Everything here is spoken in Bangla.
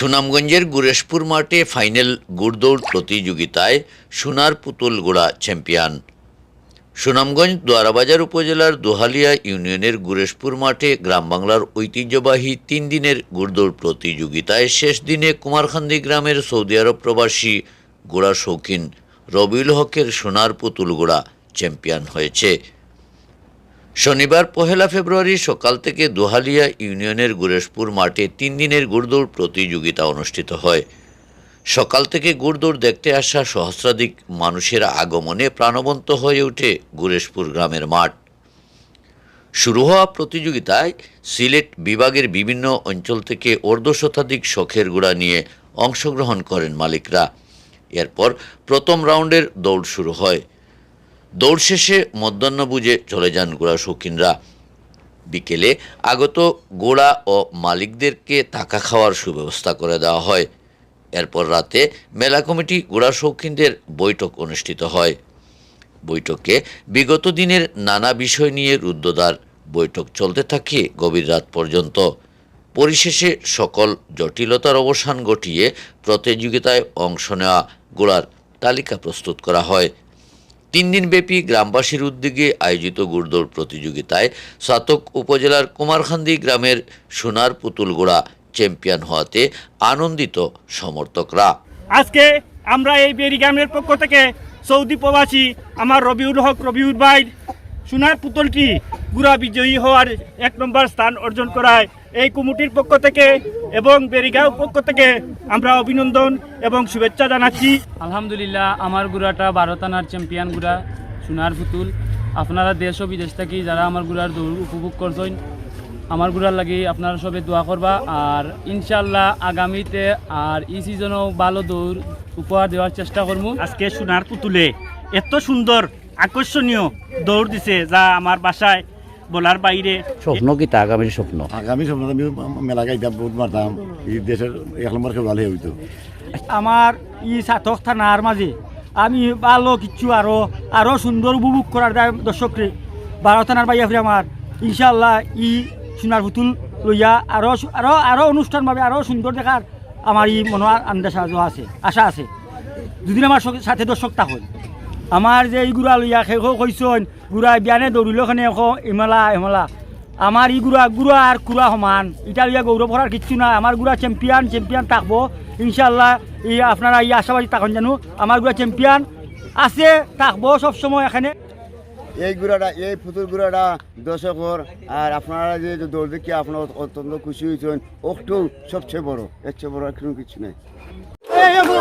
সুনামগঞ্জের গুরেশপুর মাঠে ফাইনাল গুড়দৌড় প্রতিযোগিতায় সোনার পুতুল গোড়া চ্যাম্পিয়ন। সুনামগঞ্জ দোয়ারাবাজার উপজেলার দোহালিয়া ইউনিয়নের গুরেশপুর মাঠে গ্রাম বাংলার ঐতিহ্যবাহী তিন দিনের গুড়দৌড় প্রতিযোগিতায় শেষ দিনে কুমারখান্দি গ্রামের সৌদি আরব প্রবাসী গোড়া শৌখিন রবিউল হকের সোনার পুতুল গোড়া চ্যাম্পিয়ন হয়েছে। শনিবার পহেলা ফেব্রুয়ারি সকাল থেকে দোহালিয়া ইউনিয়নের গুরেশপুর মাঠে তিন দিনের গুড়দৌড় প্রতিযোগিতা অনুষ্ঠিত হয়। সকাল থেকে গুড়দৌড় দেখতে আসা সহস্রাধিক মানুষের আগমনে প্রাণবন্ত হয়ে ওঠে গুরেশপুর গ্রামের মাঠ। শুরু হওয়া প্রতিযোগিতায় সিলেট বিভাগের বিভিন্ন অঞ্চল থেকে অর্ধশতাধিক শখের গুড়া নিয়ে অংশগ্রহণ করেন মালিকরা। এরপর প্রথম রাউন্ডের দৌড় শুরু হয়। দৌড় শেষে মধ্যাহ্ন বুঝে চলে যান গোড়া শৌখিনরা। বিকেলে আগত গোড়া ও মালিকদেরকে টাকা খাওয়ার সুব্যবস্থা করে দেওয়া হয়। এরপর রাতে মেলা কমিটি গোড়া শৌখিনদের বৈঠক অনুষ্ঠিত হয়। বৈঠকে বিগত দিনের নানা বিষয় নিয়ে রুদ্ধদ্বার বৈঠক চলতে থাকে গভীর রাত পর্যন্ত। পরিশেষে সকল জটিলতার অবসান ঘটিয়ে প্রতিযোগিতায় অংশ নেওয়া গোড়ার তালিকা প্রস্তুত করা হয়। তিন দিনব্যাপী গ্রামবাসীর উদ্যোগে আয়োজিত গুড়দৌড় প্রতিযোগিতায় সাতক উপজেলার কুমারখান্দি গ্রামের সোনার পুতুল গোড়া চ্যাম্পিয়ন হওয়াতে আনন্দিত সমর্থকরা। আজকে আমরা এই বেরিগ্রামের পক্ষ থেকে সৌদি প্রবাসী আমার রবিউল হক রবিউল ভাই সোনার পুতুলটি গুড়া বিজয়ী হওয়ার এক নম্বর স্থান অর্জন করায় এই কমিটির পক্ষ থেকে এবং বেরিগাঁও পক্ষ থেকে আমরা অভিনন্দন এবং শুভেচ্ছা জানাচ্ছি। আলহামদুলিল্লাহ আমার গুড়াটা ভারত আনার চ্যাম্পিয়ন গুড়া সোনার পুতুল। আপনারা দেশ ও বিদেশ থেকে যারা আমার গুড়ার দৌড় উপভোগ করছেন আমার গুড়ার লাগি আপনারা সবে দোয়া করবা। আর ইনশাল্লাহ আগামীতে আর এই সিজনেও ভালো দৌড় উপহার দেওয়ার চেষ্টা করব। আজকে সোনার পুতুলে এত সুন্দর আকর্ষণীয় দৌড় দিছে যা আমার বাসায় বলার বাইরে স্বপ্ন কি তা আগামীর স্বপ্ন? আগামী স্বপ্ন আমি মেলা গাইতাম বহুত মারতাম এই দেশের এক নম্বর খেলা ভালো হইতো আমার ই সাতক থানার মাঝে আমি ভালো কিছু আরও আরও সুন্দর উপভোগ করার দায় দর্শকরে বারো থানার বাইয়া ফিরে আমার ইনশাল্লাহ ই সোনার পুতুল লইয়া আরও আরও আরও অনুষ্ঠানভাবে আরও সুন্দর দেখার আমার ই মনে আন্দাজ আছে আশা আছে। দুদিন আমার সাথে দর্শক থাকুন আমার যে এই গুড়া লইয়া শেষ কইসন গুড়া বিয়ানে দৌড়িলখানে এখ এমেলা এমেলা আমার ই গুড়া গুড়া আর কুড়া সমান। এটা লইয়া গৌরব করার কিচ্ছু নাই। আমার গুড়া চ্যাম্পিয়ন চ্যাম্পিয়ন থাকব। ইনশাল্লাহ এই আপনারা এই আশাবাদী থাকুন জানো। আমার গুড়া চ্যাম্পিয়ন আছে, থাকব সবসময় এখানে। এই গুড়াটা, এই পুতুল গুড়াটা দর্শকর আর আপনারা যে দৌড় দেখে আপনারা অত্যন্ত খুশি হয়েছেন ওকটু সবচেয়ে বড় এর চেয়ে বড় কোনো কিছু নেই।